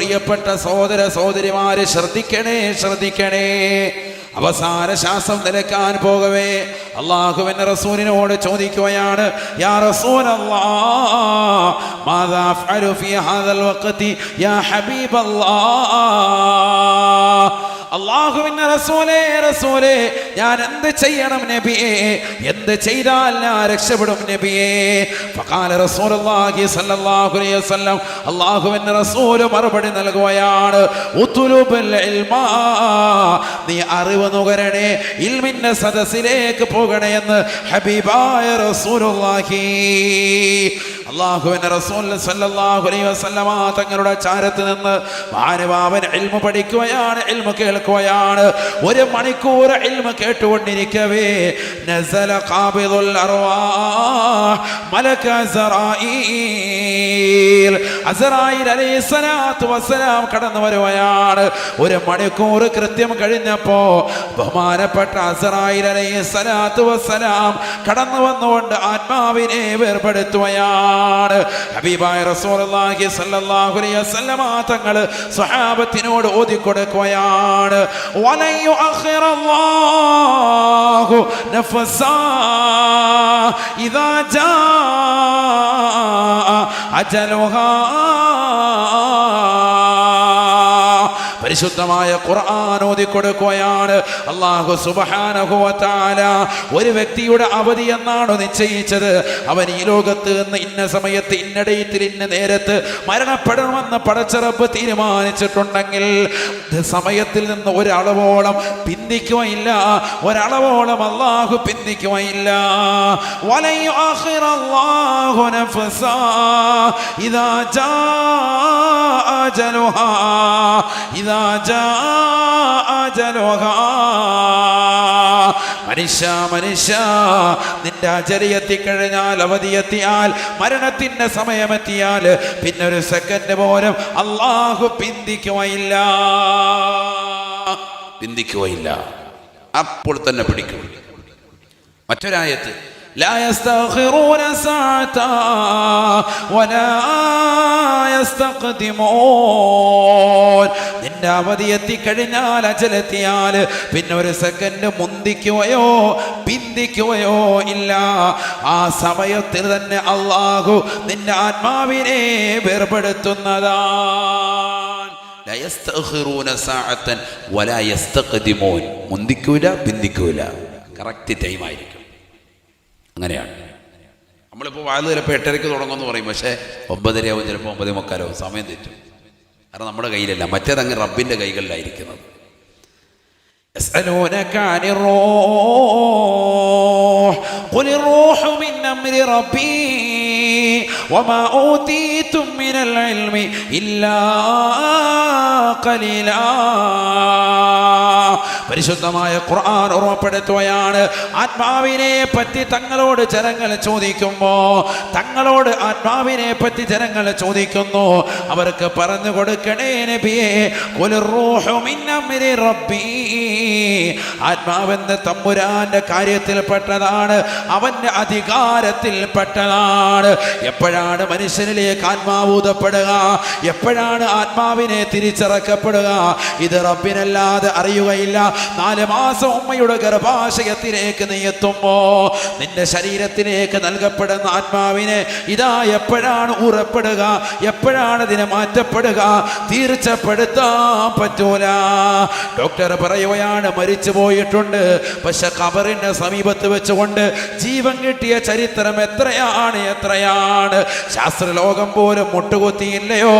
പ്രിയപ്പെട്ട സഹോദര സഹോദരിമാരെ ശ്രദ്ധിക്കണേ ശ്രദ്ധിക്കണേ. അവസാന ശ്വാസം നിലക്കാൻ പോകവേ. അള്ളാഹുവിന്റെ റസൂലിനോട് ചോദിക്കുകയാണ് യാ അള്ളാഹുവിന്റെ റസൂലേ റസൂലേ ഞാൻ എന്ത് ചെയ്യണം നബിയേ? എന്ത് ചെയ്താൽ ഞാൻ രക്ഷപ്പെടും നബിയേ? ഫഖാല റസൂലുള്ളാഹി സ്വല്ലല്ലാഹു അലൈഹി വസല്ലം അള്ളാഹുവിന്റെ റസൂൽ മറുപടി നൽകുകയാണ് ഉതുലുബിൽ ഇൽമാ നീ അറിവ് നുകരണേ ഇൽമിന്റെ സദസ്സിലേക്ക് പോകണേ എന്ന് ഹബീബായ റസൂലുള്ളാഹി അള്ളാഹുവിന്റെ റസൂൽ സല്ലല്ലാഹു അലൈഹി വസല്ലമ തങ്ങളുടെ ചാരത്ത് നിന്ന് മാനവാവൻ ഇൽമ പഠിക്കുകയാണ് ഇൽമ കേൾക്കുകയാണ്. ഒരു മണിക്കൂർ ഇൽമ കേട്ടുകൊണ്ടിരിക്കവേ. നസല അർവാഹ് മലക വസ്സലാം കടന്നു വരുകയാണ്. ഒരു മണിക്കൂർ കൃത്യം കഴിഞ്ഞപ്പോ ബഹുമാനപ്പെട്ട അസ്റായീൽ അലൈഹിസ്സലാത്തു വസ്സലാം കടന്നു വന്നുകൊണ്ട് ആത്മാവിനെ വേർപെടുത്തുകയാണ്. ഹബീബായ റസൂലുള്ളാഹി സ്വല്ലല്ലാഹു അലൈഹി വസല്ലമ തങ്ങൾ സ്വഹാബത്തിനോട് ഓതി കൊടുക്കുകയാണ് വലയു അഖിറല്ലാഹു നഫസാ ഇദാ ജാ അജലുഹാ പരിശുദ്ധമായ ഖുർആൻ ഓതി കൊടുക്കുകയാണ്. അള്ളാഹു സുബ്ഹാനഹു വ തആല ഒരു വ്യക്തിയുടെ അവധി എന്നാണ് നിശ്ചയിച്ചത്? അവൻ ഈ ലോകത്ത് നിന്ന് ഇന്ന സമയത്ത് ഇന്ന ഇന്ന നേരത്ത് മരണപ്പെടണമെന്ന് പടച്ചറപ്പ് തീരുമാനിച്ചിട്ടുണ്ടെങ്കിൽ സമയത്തിൽ നിന്ന് ഒരളവോളം പിന്തിക്കുകയില്ല. ഒരളവോളം അള്ളാഹു പിന്തിക്കുകയില്ല. ഇതാ യുഅഖിറല്ലാഹു നഫസാ ഇദാ മനുഷ്യ മനുഷ്യ നിന്റെ അജലി എത്തിക്കഴിഞ്ഞാൽ അവധി എത്തിയാൽ മരണത്തിന്റെ സമയമെത്തിയാൽ പിന്നെ ഒരു സെക്കൻഡ് പോലും അള്ളാഹു പിന്തിക്കുകയില്ല പിന്തിക്കുകയില്ല അപ്പോൾ തന്നെ പിടിക്കും. മറ്റൊരായത്ത് لا يستأخرون ساعة ولا يستقدمون നിന്റെ അവധി എത്തിക്കഴിഞ്ഞാൽ അജലെത്തിയാൽ പിന്നെ ഒരു സെക്കൻഡ് മുന്തിക്കുകയോ പിന്തിക്കുകയോ ഇല്ല ആ സമയത്തിൽ തന്നെ അള്ളാഹു നിന്റെ ആത്മാവിനെ വേർപെടുത്തുന്നതാണ് لا يستأخرون ساعة ولا يستقدمون മുന്തിക്കൂല പിന്തിക്കൂല കറക്റ്റ് ടൈം ആയിരിക്കും അങ്ങനെയാണ് നമ്മളിപ്പോൾ വാഴ ചിലപ്പോൾ എട്ടരയ്ക്ക് തുടങ്ങുമെന്ന് പറയും പക്ഷേ ഒമ്പതരയാവും ചിലപ്പോൾ ഒമ്പതേ മുക്കാലാവും സമയം തെറ്റും കാരണം നമ്മുടെ കയ്യിലല്ല മറ്റേതങ്ങ് റബ്ബിൻ്റെ കൈകളിലായിരിക്കുന്നത് يسألونك عن الروح قل الروح من أمر ربي وما أوتيتم من العلم إلا قليلا പരിശുദ്ധമായ ഖുർആൻ ഓർമ്മപ്പെടുത്തുകയാണ് ആത്മാവിനെ പറ്റി തങ്ങളോട് ജനങ്ങൾ ചോദിക്കുമ്പോൾ തങ്ങളോട് ആത്മാവിനെ പറ്റി ജനങ്ങൾ ചോദിക്കുന്നു. അവർക്ക് പറഞ്ഞു കൊടുക്കണേ നബിയെ ആത്മാവെന്ന് തമ്പുരാന്റെ കാര്യത്തിൽപ്പെട്ടതാണ് അവന്റെ അധികാരത്തിൽപ്പെട്ടതാണ് എപ്പോഴാണ് മനുഷ്യനിലേക്ക് ആത്മാവ് ഊതപ്പെടുക എപ്പോഴാണ് ആത്മാവിനെ തിരിച്ചറക്കപ്പെടുക? ഇത് റബ്ബിനല്ലാതെ അറിയുകയില്ല. നാല് മാസം ഉമ്മയുടെ ഗർഭാശയത്തിലേക്ക് നീ എത്തുമ്പോ നിന്റെ ശരീരത്തിലേക്ക് നൽകപ്പെടുന്ന ആത്മാവിനെ ഇതാ എപ്പോഴാണ് ഉറപ്പെടുക എപ്പോഴാണ് ഇതിനെ മാറ്റപ്പെടുക? തീർച്ചപ്പെടുത്താൻ പറ്റൂല. ഡോക്ടർ പറയുകയാണ് മരിച്ചു പോയിട്ടുണ്ട്. പക്ഷെ കബറിന്റെ സമീപത്ത് വെച്ചുകൊണ്ട് ജീവൻ കിട്ടിയ ചരിത്രം എത്രയാണ് എത്രയാണ്? ശാസ്ത്രലോകം പോലും മുട്ടുകുത്തിയില്ലയോ?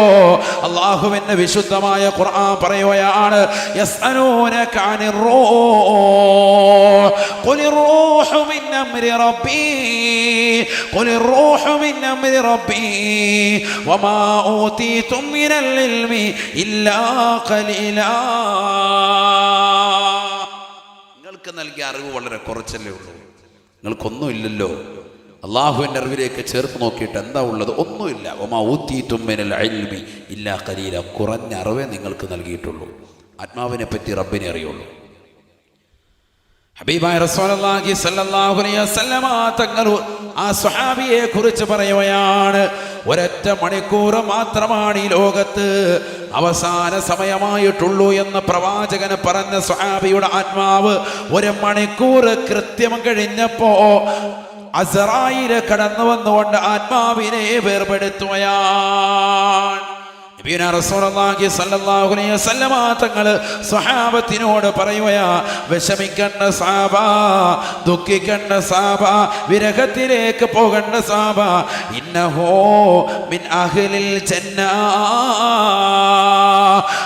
അള്ളാഹുവിന്റെ വിശുദ്ധമായ ഖുർആൻ പറയുകയാണ് യസ്അലൂനക അനിർ റൂഹ് ഖുൽ الروح من أمر ربي قل الروح من أمر ربي وما أوتيتم من العلم إلا قليلا നിങ്ങൾക്ക് നൽകിയ അറിവ് വളരെ കുറച്ചല്ലേ ഉള്ളൂ നിങ്ങൾക്കൊന്നുമില്ലല്ലോ അള്ളാഹുവിൻ്റെ അറിവിലേക്ക് ചേർത്ത് നോക്കിയിട്ട് എന്താ ഉള്ളത് ഒന്നുമില്ല ഒമാ ഊത്തിയിട്ടുമ്മനൽ അൽമി ഇല്ല കലീല കുറഞ്ഞ അറിവേ നിങ്ങൾക്ക് നൽകിയിട്ടുള്ളൂ ആത്മാവിനെ പറ്റി റബ്ബിനെ അറിയുള്ളൂ ഹബീബായ റസൂലുള്ളാഹി സ്വല്ലല്ലാഹു അലൈഹി വസല്ലമ തങ്ങൾ ആ സ്വഹാബിയെ കുറിച്ച് പറയുകയാണ് ഒരൊറ്റ മണിക്കൂർ മാത്രമാണ് ഈ ലോകത്ത് അവസാന സമയമായിട്ടുള്ളൂ എന്ന് പ്രവാചകന് പറഞ്ഞ സ്വഹാബിയുടെ ആത്മാവ് ഒരു മണിക്കൂർ കൃത്യം കഴിഞ്ഞപ്പോ അസറായിൽ കടന്നു വന്നുകൊണ്ട് ആത്മാവിനെ വേർപെടുത്തുകയാണ്. തങ്ങൾ സ്വഹാബത്തിനോട് പറയുകയാ വിഷമിക്കണ്ട സാബ ദുഃഖിക്കണ്ട സാബ വിരഹത്തിലേക്ക് പോകണ്ട സാബ. ഇന്നഹോ മിൻ അഹ്ലിൽ ചെന്ന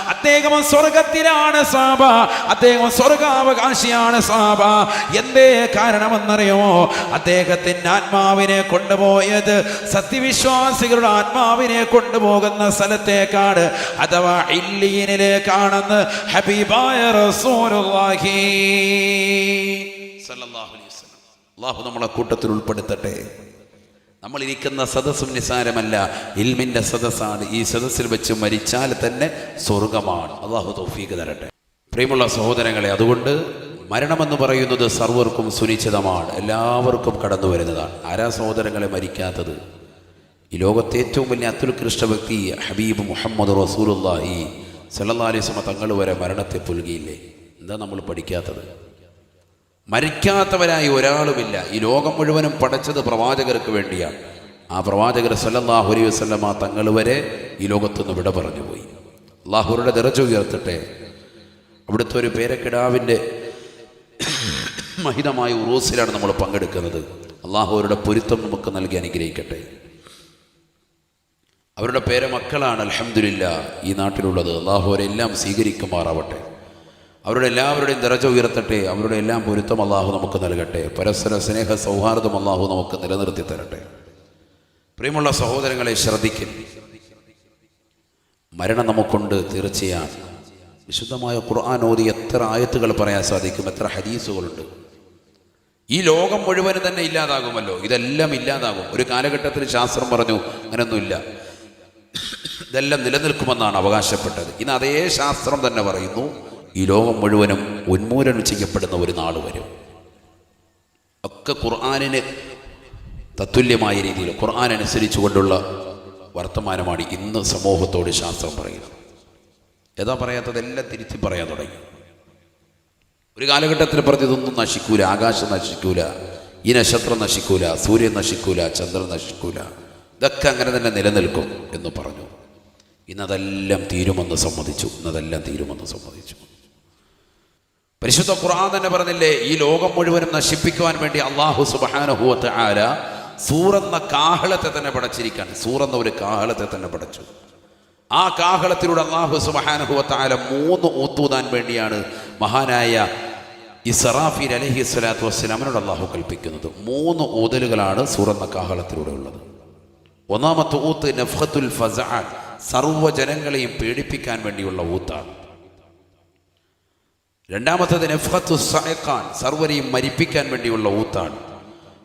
അദ്ദേഹം സ്വർഗത്തിലാണ് സാബ. അദ്ദേഹം സ്വർഗാവകാശിയാണ് സാബ. എന്തേ കാരണമെന്നറിയുമോ? അദ്ദേഹത്തിന്റെ ആത്മാവിനെ കൊണ്ടുപോയത് സത്യവിശ്വാസികളുടെ ആത്മാവിനെ കൊണ്ടുപോകുന്ന സ്ഥലത്തേക്കാണ് അഥവാ ഇല്ലീനിലേക്കാണെന്ന് ഹബീബായ റസൂലുള്ളാഹി സല്ലല്ലാഹു അലൈഹി വസല്ലം. അള്ളാഹു നമ്മളെ കൂട്ടത്തിൽ ഉൾപ്പെടുത്തട്ടെ. നമ്മളിരിക്കുന്ന സദസ്സും നിസാരമല്ല. ഇൽമിന്റെ സദസ്സാണ്. ഈ സദസ്സിൽ വെച്ച് മരിച്ചാൽ തന്നെ സ്വർഗമാണ്. അള്ളാഹു തൗഫീഖ് തരട്ടെ. പ്രിയമുള്ള സഹോദരങ്ങളെ അതുകൊണ്ട് മരണമെന്ന് പറയുന്നത് സർവർക്കും സുനിശ്ചിതമാണ്. എല്ലാവർക്കും കടന്നു വരുന്നതാണ് ആരാ സഹോദരങ്ങളെ മരിക്കാത്തത്? ഈ ലോകത്തെ ഏറ്റവും വലിയ അത്യുത്കൃഷ്ട വ്യക്തി ഹബീബ് മുഹമ്മദ് റസൂലുല്ലാഹി സല്ലാസ്മ തങ്ങൾ വരെ മരണത്തെ പുൽകിയില്ലേ? എന്താ നമ്മൾ പഠിക്കാത്തത്? മരിക്കാത്തവരായി ഒരാളുമില്ല. ഈ ലോകം മുഴുവനും പഠിച്ചത് പ്രവാചകർക്ക് വേണ്ടിയാണ്. ആ പ്രവാചകർ സല്ലല്ലാഹു അലൈഹി വസല്ലമ തങ്ങൾ വരെ ഈ ലോകത്തുനിന്ന് വിട പറഞ്ഞു പോയി. അള്ളാഹുരുടെ നിറച്ചു ഉയർത്തട്ടെ. അവിടുത്തെ ഒരു പേരക്കിടാവിന്റെ മഹിതമായ ഉറൂസിലാണ് നമ്മൾ പങ്കെടുക്കുന്നത്. അള്ളാഹുവരുടെ പൊരുത്തം നമുക്ക് നൽകി അനുഗ്രഹിക്കട്ടെ. അവരുടെ പേരെ മക്കളാണ് അലഹമില്ല ഈ നാട്ടിലുള്ളത്. അള്ളാഹു അവരെല്ലാം സ്വീകരിക്കുമാറാവട്ടെ. അവരുടെ എല്ലാവരുടെയും ദരജ ഉയർത്തട്ടെ. അവരുടെ എല്ലാം പൊരുത്തം അള്ളാഹു നമുക്ക് നൽകട്ടെ. പരസ്പര സ്നേഹ സൗഹാർദ്ദം അള്ളാഹു നമുക്ക് നിലനിർത്തി തരട്ടെ. പ്രിയമുള്ള സഹോദരങ്ങളെ ശ്രദ്ധിക്കും മരണം നമുക്കുണ്ട് തീർച്ചയാണ് വിശുദ്ധമായ ഖുർആൻ ഓതി എത്ര ആയത്തുകൾ പറയാൻ സാധിക്കും എത്ര ഹദീസുകളുണ്ട്. ഈ ലോകം മുഴുവനും തന്നെ ഇല്ലാതാകുമല്ലോ. ഇതെല്ലാം ഇല്ലാതാകും. ഒരു കാലഘട്ടത്തിൽ ശാസ്ത്രം പറഞ്ഞു അങ്ങനെയൊന്നുമില്ല ഇതെല്ലാം നിലനിൽക്കുമെന്നാണ് അവകാശപ്പെട്ടത്. ഇന്ന് അതേ ശാസ്ത്രം തന്നെ പറയുന്നു ഈ ലോകം മുഴുവനും ഉന്മൂലനം ചെയ്യപ്പെടുന്ന ഒരു നാൾ വരും. ഒക്കെ ഖുർആാനിന് തത്തുല്യമായ രീതിയിൽ ഖുർആൻ അനുസരിച്ചു കൊണ്ടുള്ള വർത്തമാനമാണ് ഇന്ന് സമൂഹത്തോട് ശാസ്ത്രം പറയുന്നത്. ഏതാ പറയാത്തതെല്ലാം തിരുത്തി പറയാൻ തുടങ്ങി. ഒരു കാലഘട്ടത്തിൽ പറഞ്ഞതൊന്നും നശിക്കൂല ആകാശം നശിക്കൂല ഈ നക്ഷത്രം നശിക്കൂല സൂര്യൻ നശിക്കൂല ചന്ദ്രൻ നശിക്കൂല. ഇതൊക്കെ അങ്ങനെ തന്നെ നിലനിൽക്കും എന്ന് പറഞ്ഞു. ഇന്നതെല്ലാം തീരുമെന്ന് സമ്മതിച്ചു. ഇന്നതെല്ലാം തീരുമെന്ന് സമ്മതിച്ചു. പരിശുദ്ധ ഖുർആൻ തന്നെ പറഞ്ഞില്ലേ ഈ ലോകം മുഴുവനും നശിപ്പിക്കുവാൻ വേണ്ടി അള്ളാഹു സുബാനഹുവത്ത് ആര സൂറെന്ന കാഹളത്തെ തന്നെ പടച്ചിരിക്കാൻ സൂറെന്ന ഒരു കാഹളത്തെ തന്നെ പടച്ചു. ആ കാഹളത്തിലൂടെ അള്ളാഹു സുബാനഹുവത്ത് ആല മൂന്ന് ഊത്തൂതാൻ വേണ്ടിയാണ് മഹാനായ ഇസറാഫീൽ അലഹി സ്വലാത്തു വസ്സലാമിനോട് അള്ളാഹു കൽപ്പിക്കുന്നത്. മൂന്ന് ഊതലുകളാണ് സൂറെന്ന കാഹളത്തിലൂടെ ഉള്ളത്. ഒന്നാമത്തെ ഊത്ത് നഫ്ഹത്തുൽ ഫസ സർവജനങ്ങളെയും പേടിപ്പിക്കാൻ വേണ്ടിയുള്ള ഊത്താണ്. രണ്ടാമത്തത് നഫ്ഹത്തു സഹഖാൻ സർവരെയും മരിപ്പിക്കാൻ വേണ്ടിയുള്ള ഊത്താണ്.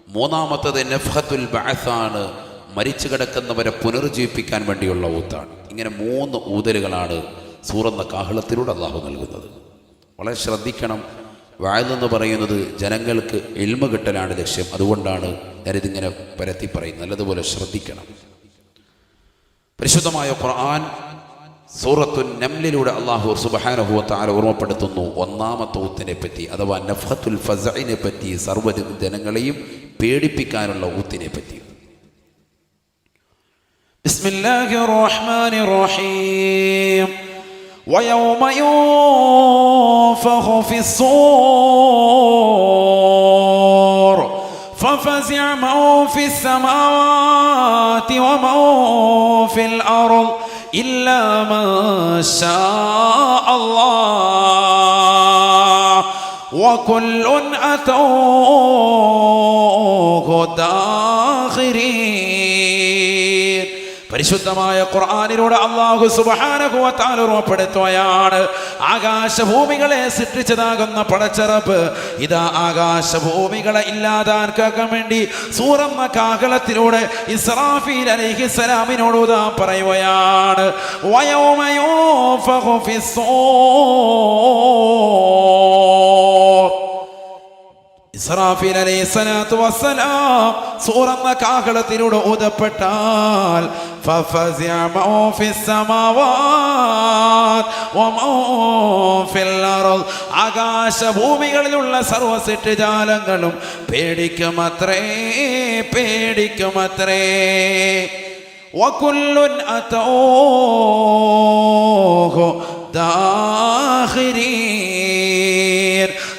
മൂന്നാമത്തത് നഫ്ഹത്തുൽ ബഅസാണ് മരിച്ചു കിടക്കുന്നവരെ പുനർജീവിപ്പിക്കാൻ വേണ്ടിയുള്ള ഊത്താണ്. ഇങ്ങനെ മൂന്ന് ഊതലുകളാണ് സൂറന്ന കാഹളത്തിലൂടെ അള്ളാഹു നൽകുന്നത്. വളരെ ശ്രദ്ധിക്കണം. വായതെന്ന് പറയുന്നത് ജനങ്ങൾക്ക് എൽമ കിട്ടലാണ് ലക്ഷ്യം. അതുകൊണ്ടാണ് ഞാനിതിങ്ങനെ പരത്തി പറയുന്നത്. നല്ലതുപോലെ ശ്രദ്ധിക്കണം. പരിശുദ്ധമായ ഖുർആൻ സൂറത്തു നംലിലൂടെ അള്ളാഹു സുബഹാനഹുവത്ത് ആല ഓർമ്മപ്പെടുത്തുന്നു ഒന്നാമത്തെ ഊത്തിനെ പറ്റി അഥവാ നഫത്തുൽ ഫസഇനെ പറ്റി സർവ്വ ജനങ്ങളെയും പേടിപ്പിക്കാനുള്ള ഊത്തിനെ പറ്റി بسم الله الرحمن الرحيم ويوم ينفخ في الصور ففزع من في السماوات ومن في الأرض إلا من شاء الله. وكل أتوه داخرين. പരിശുദ്ധമായ ഖുർആാനിലൂടെ അള്ളാഹു സുബാനകുവത്താൽ രൂപപ്പെടുത്തുകയാണ് ആകാശഭൂമികളെ സൃഷ്ടിച്ചതാകുന്ന പടച്ചറപ്പ് ഇതാ ആകാശഭൂമികളെ ഇല്ലാതാക്കാൻ വേണ്ടി സൂറമ്മ കാഹളത്തിലൂടെ ഇസ്രാഫീൽ അലൈഹിസ്സലാമിനോട് ഉദാ പറയുകയാണ്. വയോമയോ ഇസ്രാഫീൽ അലൈഹി സ്വലാത്തു വസ്സലാം സൂറന്ന കാഹളത്തിലൂടെ ഊതപ്പെട്ടാൽ ففزع من في السماوات ومن في الأرض ആകാശഭൂമികളിലുള്ള സർവ സിട്ടുജാലങ്ങളും പേടിക്കുമത്രേ പേടിക്കുമത്രേ وكل أتوه ദാഹിരീൻ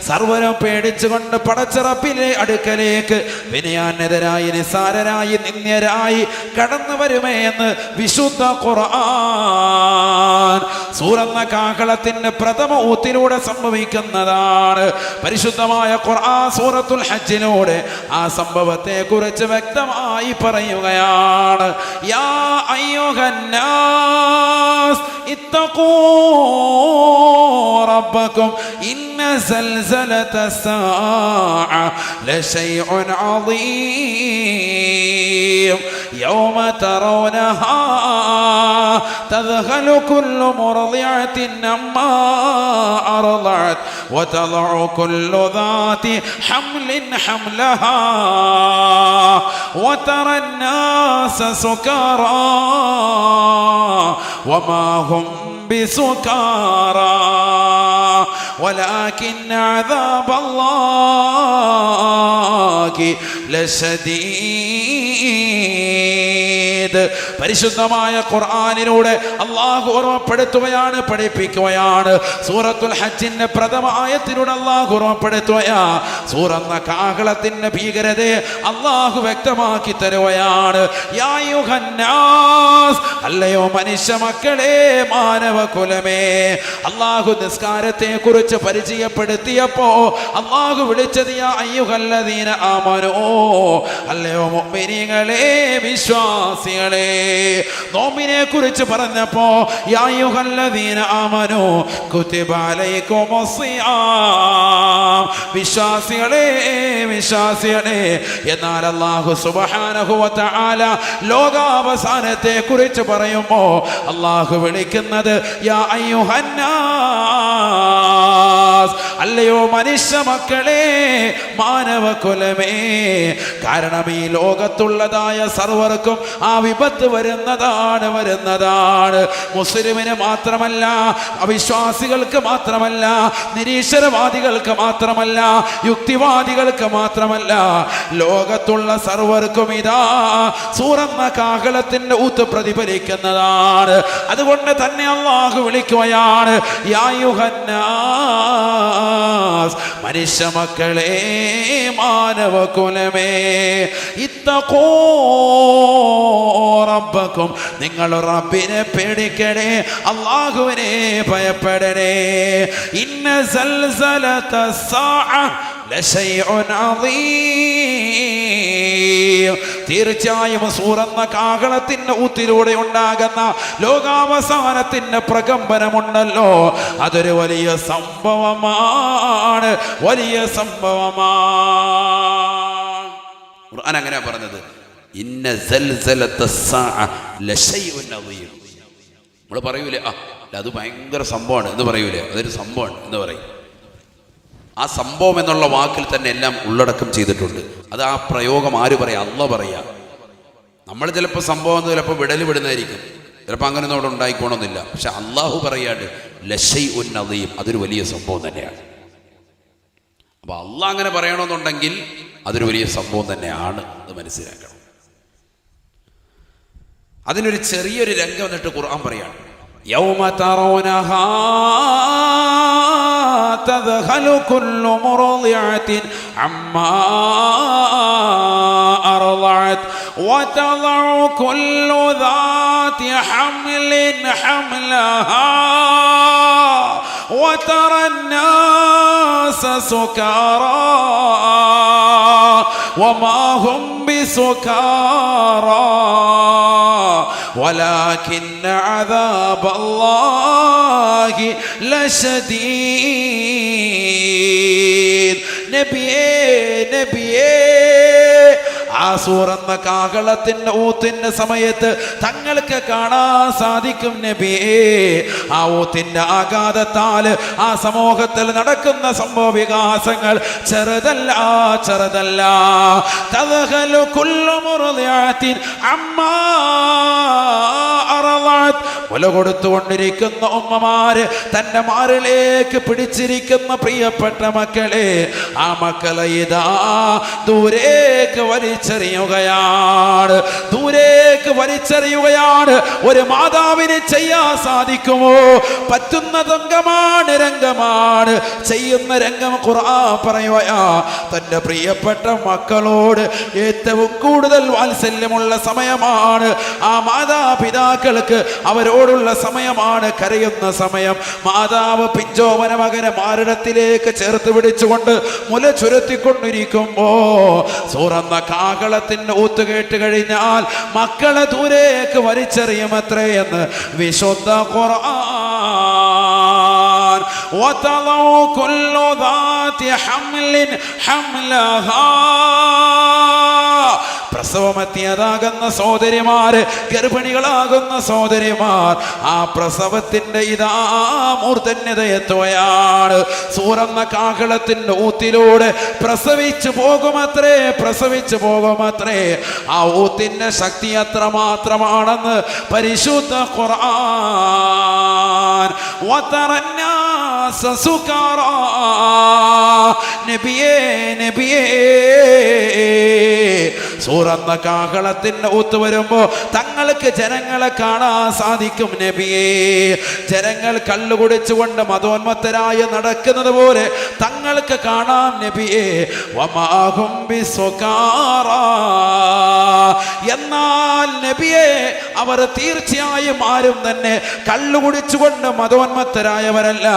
സർവരം പേടിച്ചുകൊണ്ട് പടച്ചിറപ്പിലെ അടുക്കലേക്ക് വിനയാന്യതരായി നിസാരരായി നിന്ദ്യരായി കടന്നു വരുമേ എന്ന് വിശുദ്ധ ഖുർആൻ സൂറന്ന കാഹളത്തിന്റെ പ്രഥമ ഊത്തിലൂടെ സംഭവിക്കുന്നതാണ്. പരിശുദ്ധമായ ഖുർആൻ സൂറത്തുൽ ഹജ്ജിനോട് ആ സംഭവത്തെ കുറിച്ച് വ്യക്തമായി പറയുകയാണ്. യാ ഇന്ന സൽസ زلزلة الساعة لشيء عظيم يوم ترونها تذهل كل مرضعة عما أرضعت وتضع كل ذات حمل حملها وترى الناس سكارى وما هم بسكارى ولكن عذاب الله لشديد. പരിശുദ്ധമായ ഖുർആാനിലൂടെ അള്ളാഹു ഓർമ്മപ്പെടുത്തുകയാണ് പഠിപ്പിക്കുകയാണ്. സൂറത്തുൽ ഹജ്ജിന്റെ പ്രഥമ ആയത്തിലൂടെ അള്ളാഹു ഓർമ്മപ്പെടുത്തുകയാ. സൂറന്ന കാഹളത്തിന്റെ ഭീകരതയെ അള്ളാഹു വ്യക്തമാക്കി തരുകയാണ്. അല്ലയോ മനുഷ്യ മക്കളെ മാനവ കുലമേ. അള്ളാഹു നിസ്കാരത്തെ കുറിച്ച് പരിചയപ്പെടുത്തിയപ്പോ അള്ളാഹു വിളിച്ചത് അയ്യുഹല്ലദീന ആമനോ. അല്ലയോ മുഅ്മിനീങ്ങളെ വിശ്വാസികളെ. നോമ്പിനെ കുറിച്ച് പറഞ്ഞപ്പോ ആമനോ വിശ്വാസികളെ വിശ്വാസികളെ എന്നാൽ അള്ളാഹു സുബ്ഹാനഹു ആല ലോകാവസാനത്തെ കുറിച്ച് പറയുമ്പോ അള്ളാഹു വിളിക്കുന്നത് യാ അയ്യുഹന്നാസ്. അല്ലയോ മനുഷ്യ മക്കളെ മാനവ കുലമേ. കാരണം ഈ ലോകത്തുള്ളതായ സർവർക്കും ആ വിപത്ത് വരുന്നതാണ് വരുന്നതാണ്. മുസ്ലിമിന് മാത്രമല്ല അവിശ്വാസികൾക്ക് മാത്രമല്ല നിരീശ്വരവാദികൾക്ക് മാത്രമല്ല യുക്തിവാദികൾക്ക് മാത്രമല്ല. ലോകത്തുള്ള സർവർക്കും ഇതാ സൂറന്ന കാഹളത്തിന്റെ ഊത്ത് പ്രതിഫലിക്കുന്നതാണ്. അതുകൊണ്ട് തന്നെ അള്ളാഹു വിളിക്കുകയാണ് മനുഷ്യ മക്കളെ മാനവ കുലമേ ഇത്തകോ റബ്ബക്കും നിങ്ങൾ റബ്ബിനെ പേടിക്കണേ അള്ളാഹുവിനെ ഭയപ്പെടണേ ഇന്ന സൽസലത സാഅ തീർച്ചയായും സൂറന്ന കാകളത്തിന്റെ ഊത്തിലൂടെ ഉണ്ടാകുന്ന ലോകാവസാനത്തിന്റെ പ്രകമ്പനമുണ്ടല്ലോ അതൊരു വലിയ സംഭവമാണ് വലിയ സംഭവമാണ് ഖുർആൻ അങ്ങനെയാണ് പറഞ്ഞത് ഇന്ന നമ്മൾ പറയൂലേ ആ അത് ഭയങ്കര സംഭവമാണ് എന്ന് പറയൂലേ അതൊരു സംഭവമാണ് എന്ന് പറയും. ആ സംഭവം എന്നുള്ള വാക്കിൽ തന്നെ എല്ലാം ഉള്ളടക്കം ചെയ്തിട്ടുണ്ട്. അത് ആ പ്രയോഗം ആര് പറയാ? അല്ല പറയാ. നമ്മൾ ചിലപ്പോൾ സംഭവം ചിലപ്പോൾ വിടൽ വിടുന്നതായിരിക്കും. ചിലപ്പോൾ അങ്ങനെ ഒന്നും അവിടെ ഉണ്ടായിക്കോണമെന്നില്ല പക്ഷെ അള്ളാഹു പറയാണ്ട് ലഷൈ അദീം അതൊരു വലിയ സംഭവം തന്നെയാണ്. അപ്പോൾ അള്ളാഹ് അങ്ങനെ പറയണമെന്നുണ്ടെങ്കിൽ അതൊരു വലിയ സംഭവം തന്നെയാണ് അത് മനസ്സിലാക്കണം. അതിനൊരു ചെറിയൊരു രംഗം എന്നിട്ട് ഖുർആൻ പറയാണ് يوم ترونها تذهل كل مرضعة عما أرضعت وتضع كل ذات حمل حملها وترى الناس سكارى وما هم بسكارى ولكن عذاب الله لشديد نبي نبي. ആ സൂറന്ന കാഹളത്തിന്റെ ഊത്തിന്റെ സമയത്ത് തങ്ങൾക്ക് കാണാൻ സാധിക്കും നബിയെ ആ ഊത്തിന്റെ ആഘാതത്താൽ ആ സമൂഹത്തിൽ നടക്കുന്ന സംഭവ വികാസങ്ങൾ ചെറുതല്ല. ചെറുതല്ല അമ്മാ കൊടുത്തുകൊണ്ടിരിക്കുന്ന ഉമ്മമാര് തന്റെ മാറിലേക്ക് പിടിച്ചിരിക്കുന്ന പ്രിയപ്പെട്ട മക്കളെ ആ മക്കളെ ഇതാ ദൂരേക്ക് വലിച്ചെറിയുകയാണ് ദൂരേക്ക് വലിച്ചെറിയുകയാണ്. ഒരു മാതാവിന് ചെയ്യാൻ സാധിക്കുമോ? പറ്റുന്ന രംഗമാണ് രംഗമാണ്. ചെയ്യുന്ന രംഗം ഖുർആൻ പറയുകയാ തന്റെ പ്രിയപ്പെട്ട മക്കളോട് ഏറ്റവും കൂടുതൽ വാത്സല്യമുള്ള സമയമാണ്. ആ മാതാപിതാക്കൾക്ക് അവരോടുള്ള സമയമാണ് കരയുന്ന സമയം. മാതാവ് പിഞ്ചോമന മകനെ മാരടത്തിലേക്ക് ചേർത്ത് പിടിച്ചുകൊണ്ട് മുല ചുരത്തിക്കൊണ്ടിരിക്കുമ്പോ സൂറന്ന കാകളത്തിന്റെ ഊത്ത് കേട്ട് കഴിഞ്ഞാൽ മക്കളെ ദൂരേക്ക് വലിച്ചെറിയുമത്രേ എന്ന് വിശുദ്ധ ഖുർആൻ وتضع كل ذات حمل حملها പ്രസവമെത്തിയതാകുന്ന സഹോദരിമാര് ഗർഭിണികളാകുന്ന സഹോദരിമാർ ആ പ്രസവത്തിന്റെ ഇതാ മൂർധന്യതയെത്തുകയാണ്. സൂറന്ന കാഹളത്തിന്റെ ഊത്തിലൂടെ പ്രസവിച്ചു പോകുമത്രേ പ്രസവിച്ചു പോകുമത്രേ. ആ ഊത്തിന്റെ ശക്തി അത്ര മാത്രമാണെന്ന് പരിശുദ്ധ ഖുർആൻ. നബിയേ നബിയേ. സൂറന്ന കാഹളത്തിന്റെ ഊത്ത് വരുമ്പോ തങ്ങൾക്ക് ജനങ്ങളെ കാണാൻ സാധിക്കും നബിയേ. ജനങ്ങൾ കള്ളു കുടിച്ചുകൊണ്ട് മതോന്മത്തരായി നടക്കുന്നത് പോലെ തങ്ങൾക്ക് കാണാം നബിയേ. എന്നാൽ നബിയെ അവർ തീർച്ചയായും ആരും തന്നെ കള്ളു കുടിച്ചുകൊണ്ട് മതോന്മത്തരായവരല്ല.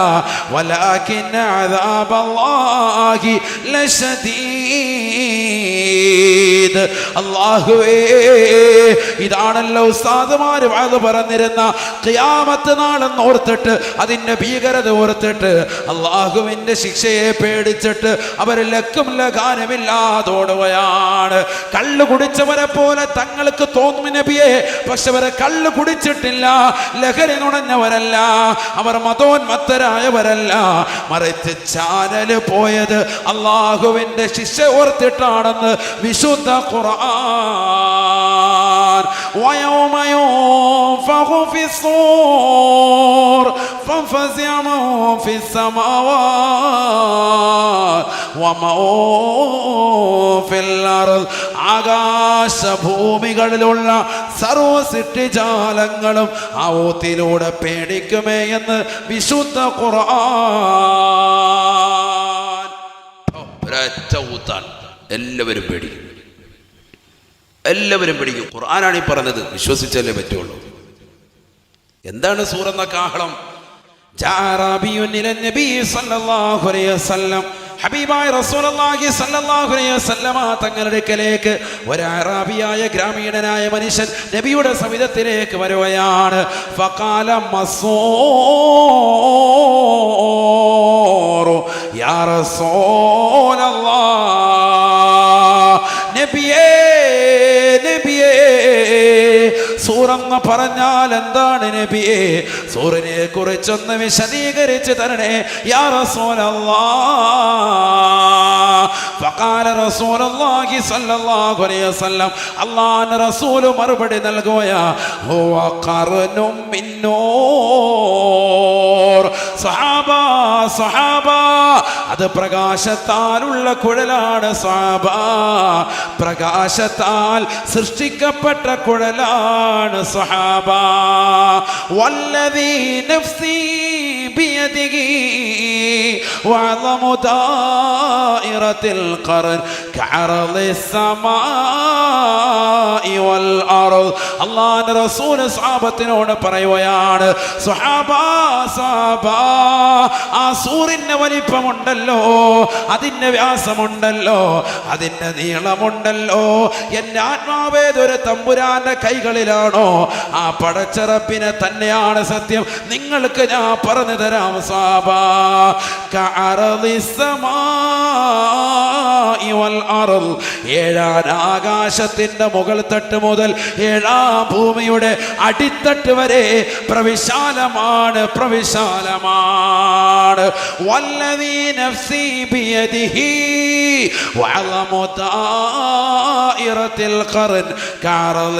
ലശദീദ്. അല്ലാഹുവേ ഇതാണല്ലോ ഉസ്താദുമാര് വാത് പറഞ്ഞിരുന്ന ക്യാമത്ത് നാളെന്ന് ഓർത്തിട്ട് അതിന്റെ ഭീകരത ഓർത്തിട്ട് അള്ളാഹുവിന്റെ ശിക്ഷയെ പേടിച്ചിട്ട് അവർ ലക്കും ലഗാനമില്ലാതോടുകയാണ് കള്ള് കുടിച്ചവരെ പോലെ തങ്ങൾക്ക് തോന്നും നബിയെ പക്ഷെ അവരെ കള്ള് കുടിച്ചിട്ടില്ല ലഹരി നുണഞ്ഞവരല്ല അവർ മതോന്മത്തരായവരല്ല. മറിച്ച് ചാനൽ പോയത് അള്ളാഹുവിന്റെ ശിക്ഷ ഓർത്തിട്ടാണെന്ന് വിശുദ്ധ ഖുർആൻ ويوم ينفخ في الصور ففزع من في السماوات ومن في الأرض ആകാശഭൂമികളിലുള്ള സർവ സൃഷ്ടിജാലങ്ങളും ആ ഊത്തിലൂടെ പേടിക്കുമേ എന്ന് വിശുദ്ധ ഖുർആൻ ഒരൊറ്റ ഊത്താണ് എല്ലാവരും പേടിക്കും എല്ലാവരും പിടിക്കും. ഖുർആനാണ് ഈ പറഞ്ഞത്. വിശ്വസിച്ചല്ലേ പറ്റുള്ളൂ. എന്താണ് സൂറന്ന കാഹളം ജാറാബിയുൻ സല്ലല്ലാഹു അലൈഹി വസല്ലം. ഹബീബായ അലൈഹി വസല്ലമ തങ്ങളുടെ കലേക്ക് ഒരു അറാബിയായ ഗ്രാമീണനായ മനുഷ്യൻ നബിയുടെ സവിധത്തിലേക്ക് വരുകയാണ്. ഫഖാല മസ്സൂറു യാ റസൂലല്ലാഹ് സൂറെന്ന് പറഞ്ഞാൽ എന്താണ് നബിയെ? സൂറിനെ കുറിച്ചൊന്ന് വിശദീകരിച്ച് തരണേ. യാ ഫഖാല റസൂലുള്ളാഹി സ്വല്ലല്ലാഹു അലൈഹി വസല്ലം. അല്ലാഹുവിന്റെ റസൂൽ മറുപടി നൽകുകയാ. ഹുവ ഖർനും മിൻ നൂർ സഹാബ സഹാബ അത് പ്രകാശത്താലുള്ള കുഴലാണ് സഹാബ. പ്രകാശത്താൽ സൃഷ്ടിക്കപ്പെട്ട കുഴലാണ് സഹാബ. വല്ലദീ നഫ്സി ബിയദിഹി وعظم دائرة القرن كعرض السماء والأرض അള്ളാഹ് റസൂൽ സാബത്തിനോട് പറയുകയാണ് സുഹാബ സാബ ആ സൂറിന്റെ വലിപ്പമുണ്ടല്ലോ അതിന്റെ വ്യാസമുണ്ടല്ലോ അതിന്റെ നീളമുണ്ടല്ലോ എൻ്റെ ആത്മാവേതൊരു തമ്പുരാന്റെ കൈകളിലാണോ ആ പടച്ചറപ്പിനെ തന്നെയാണ് സത്യം നിങ്ങൾക്ക് ഞാൻ പറഞ്ഞു തരാം സാബ كعرض السماء والأرض അർള്. ഏഴാൻ ആകാശത്തിന്റെ മുകൾ തട്ട് മുതൽ ഏഴാം ഭൂമിയുടെ അടിത്തട്ട് വരെ പ്രവിശാലമാണ് പ്രവിശാലമാണ് വല്ലതീ നഫ്സി ബിയദിഹി وعظم دائرة القرن كعرض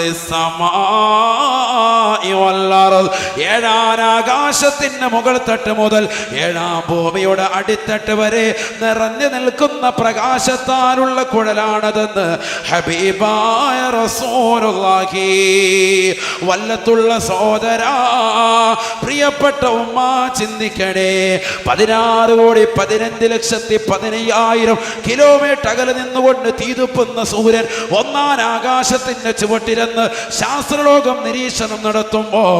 السماء والأرض ഏഴാം ആകാശത്തിന്റെ മുകൾ തട്ട് മുതൽ ഏഴാം ഭൂമിയുടെ അടിത്തട്ട് വരെ നിറഞ്ഞു നിൽക്കുന്ന പ്രകാശത്താലുള്ള കുഴലാണതെന്ന് ഹബീബായ റസൂലുള്ളാഹി. വല്ലത്തുള്ള സോദരാ പ്രിയപ്പെട്ട ഉമ്മ ചിന്തിക്കണേ. പതിനാറ് കോടി പതിനഞ്ച് ലക്ഷത്തി പതിനയ്യായിരം കിലോമീറ്റർ അകലെ നിന്നുകൊണ്ട് തീതുപ്പുന്ന സൂര്യൻ ഒന്നാം ആകാശത്തിന്റെ ചുവട്ടിലെന്ന് ശാസ്ത്രലോകം നിരീക്ഷണം നടത്തുമ്പോൾ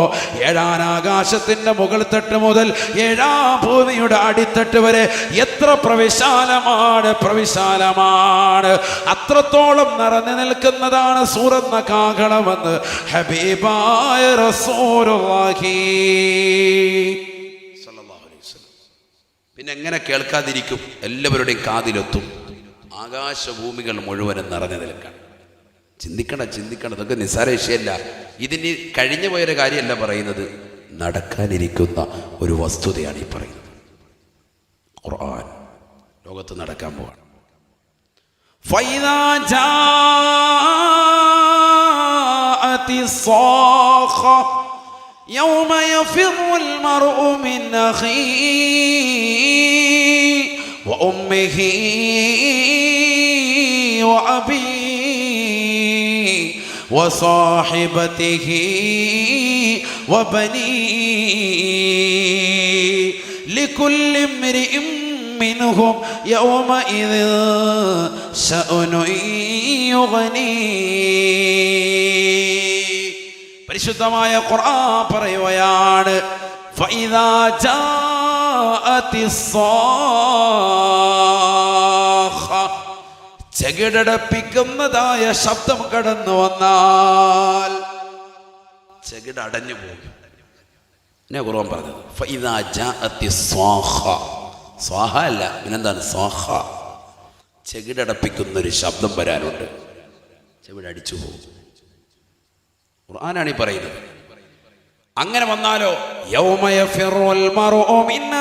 ഏഴാം ആകാശത്തിന്റെ മുകൾ തട്ട് മുതൽ ഏഴാം ഭൂമിയുടെ അടിത്തട്ട് വരെ എത്ര പ്രവിശാലമാണ് പ്രവിശാലമാണ്. അത്രത്തോളം നിറഞ്ഞു നിൽക്കുന്നതാണ് സൂറന്ന കാകളമെന്ന് ഹബീബായ റസൂലുള്ളാഹി. പിന്നെ എങ്ങനെ കേൾക്കാതിരിക്കും? എല്ലാവരുടെയും കാതിലെത്തും. ആകാശഭൂമികൾ മുഴുവനും നിറഞ്ഞു നിൽക്കണം. ചിന്തിക്കണം ചിന്തിക്കണം. ഇതൊക്കെ നിസ്സാര വിഷയമല്ല. ഇതിന് കഴിഞ്ഞു പോയൊരു കാര്യമല്ല പറയുന്നത്. നടക്കാനിരിക്കുന്ന ഒരു വസ്തുതയാണ് ഈ പറയുന്നത് ഖുർആൻ ലോകത്ത് നടക്കാൻ പോവാണ് فإذا جاءت الصاخة يوم يفر المرء من أخيه وأمه وأبيه وصاحبته وبنيه لكل امرئ منهم يومئذ شأن يغنيه പരിശുദ്ധമായ ഖുർആൻ പറയുകയാണ് فإذا جاءت الصاخة ചെകിടടപ്പിക്കുന്നതായ ശബ്ദം കടന്നു വന്നാൽ ചെകിട് അടഞ്ഞു പോകും. എന്നെ കുറവാൻ പറഞ്ഞത് സ്വാഹ. അല്ല പിന്നെന്താണ്? സ്വാഹ. ചെകിടടപ്പിക്കുന്നൊരു ശബ്ദം വരാനുണ്ട്. ചെവിടടിച്ചു പോകും. ഖുർആനാണ് ഈ പറയുന്നത്. അങ്ങനെ വന്നാലോ യൗമയ ഫിറുൽ മർഉ മിൻ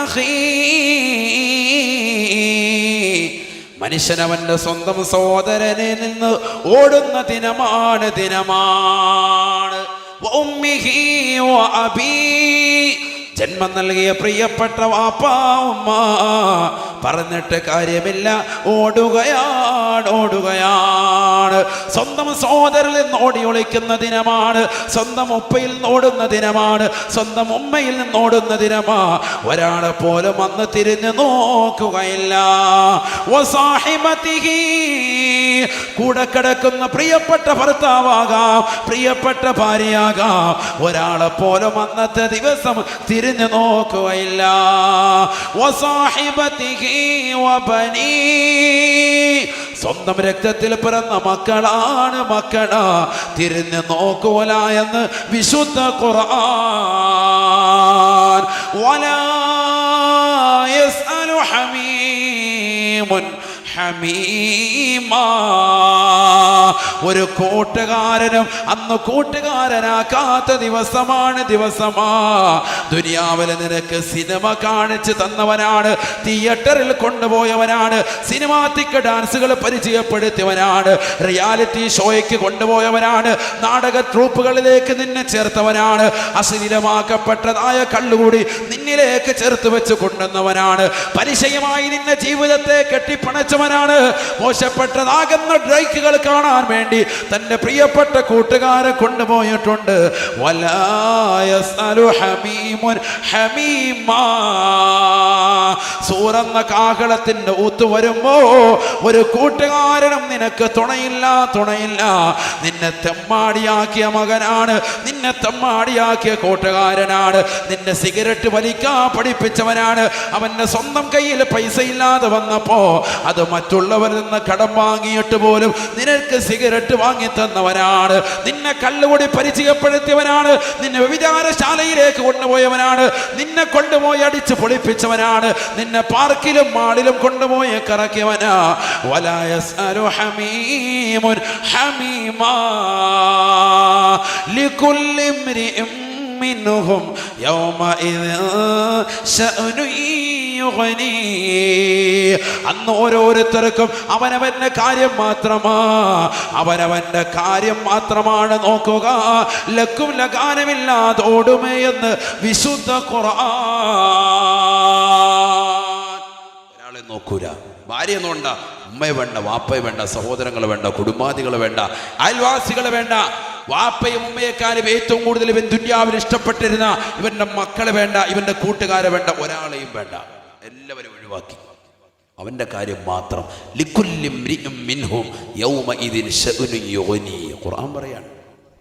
സ്വന്തം സഹോദരനെ നിന്ന് ഓടുന്ന ദിനമാണ് ദിനമാണ്. ജന്മം നൽകിയ പ്രിയപ്പെട്ട വാപ്പാ ഉമ്മ. പറഞ്ഞിട്ട് കാര്യമില്ല. ഓടുകയാണ് ഓടുകയാണ്. സ്വന്തം സോദരിൽ നിന്ന് ഓടി ഒളിക്കുന്ന ദിനമാണ്. സ്വന്തം ഉപ്പയിൽ നിന്ന് ഓടുന്ന ദിനമാണ്. സ്വന്തം ഉമ്മയിൽ നിന്ന് ഓടുന്ന ദിനമാ. ഒരാളെ പോലും അന്ന് തിരിഞ്ഞു നോക്കുകയില്ല. കൂടെ കിടക്കുന്ന പ്രിയപ്പെട്ട ഭർത്താവാകാം പ്രിയപ്പെട്ട ഭാര്യയാകാം. ഒരാളെ പോലും അന്നത്തെ ദിവസം തിരിഞ്ഞു നോക്കുകയില്ല. സ്വന്തം രക്തത്തിൽ പിറന്ന മക്കളാണ് മക്കള. തിരിഞ്ഞു നോക്കൂല എന്ന് വിശുദ്ധ ഖുർആൻ. വലാ ഹമീമാ. ഒരു കൂട്ടുകാരനും അന്ന് കൂട്ടുകാരനാക്കാത്ത ദിവസമാണ് ദിവസമാ. ദുനിയാവിൽ നിനക്ക് സിനിമ കാണിച്ചു തന്നവനാണ് തിയേറ്ററിൽ കൊണ്ടുപോയവനാണ് സിനിമാറ്റിക് ഡാൻസുകൾ പരിചയപ്പെടുത്തിയവനാണ് റിയാലിറ്റി ഷോയ്ക്ക് കൊണ്ടുപോയവനാണ് നാടക ട്രൂപ്പുകളിലേക്ക് നിന്നെ ചേർത്തവനാണ് അശ്ലീലമാക്കപ്പെട്ടതായ കള്ളുകൂടി നിന്നിലേക്ക് ചേർത്ത് വെച്ച് കൊണ്ടുവന്നവനാണ്. പലിശയുമായി നിന്നെ ജീവിതത്തെ കെട്ടിപ്പണച്ചവനാണ് മോശപ്പെട്ടതാകുന്ന ഡ്രൈക്കുകൾ കാണാൻ വേണ്ടി തന്റെ പ്രിയപ്പെട്ട കൂട്ടുകാരെ കൊണ്ടുപോയിട്ടുണ്ട്. സൂറന്ന കാഹളത്തിന്റെ ഊത്ത് വരുമ്പോ ഒരു കൂട്ടുകാരനും നിനക്ക് തുണയില്ല തുണയില്ല. നിന്നെ തെമ്മാടിയാക്കിയ മകനാണ് നിന്നെ തെമ്മാടിയാക്കിയ കൂട്ടുകാരനാണ്. നിന്നെ സിഗരറ്റ് വലിക്കാൻ പഠിപ്പിച്ചവനാണ്. അവന്റെ സ്വന്തം കയ്യിൽ പൈസ ഇല്ലാതെ വന്നപ്പോ അത് മറ്റുള്ളവരിൽ നിന്ന് കടം വാങ്ങിയിട്ട് പോലും നിനക്ക് സിഗരറ്റ് വാങ്ങി തന്നവനാണ്. നിന്നെ കല്ലുകൂടി പരിചയപ്പെടുത്തിയവനാണ്. നിന്നെ വ്യഭിചാരശാലയിലേക്ക് കൊണ്ടുപോയവനാണ്. നിന്നെ കൊണ്ടുപോയി അടിച്ച് പൊളിപ്പിച്ചവനാണ്. നിന്നെ പാർക്കിലും മാളിലും കൊണ്ടുപോയി കറക്കിയവനാ. ഹമീമുൻ ഹമീമാ ലികുല്ലി ഇംരിഇം അന്ന് ഓരോരുത്തർക്കും അവനവന്റെ കാര്യം മാത്രമാ. അവനവന്റെ കാര്യം മാത്രമാണ് നോക്കുക. ലക്കും ലഗാനമില്ലാതെ ഓടുമേ എന്ന് വിശുദ്ധ ഒരാളെ നോക്കൂല. ഭാര്യ നോണ്ട ഉമ്മയെ വേണ്ട വാപ്പയെ വേണ്ട സഹോദരങ്ങളെ വേണ്ട കുടുംബാദികളെ വേണ്ട അയൽവാസികളെ വേണ്ട. വാപ്പയും ഉമ്മയെക്കാളും ഏറ്റവും കൂടുതൽ ഇവൻ ദുന്യാവിൽ ഇഷ്ടപ്പെട്ടിരുന്ന ഇവന്റെ മക്കളെ വേണ്ട ഇവന്റെ കൂട്ടുകാരെ വേണ്ട ഒരാളെയും വേണ്ട. എല്ലാവരും ഒഴിവാക്കി. അവന്റെ കാര്യം മാത്രം. ലിക്കുല്ലിം ഖുർആൻ പറയാണ്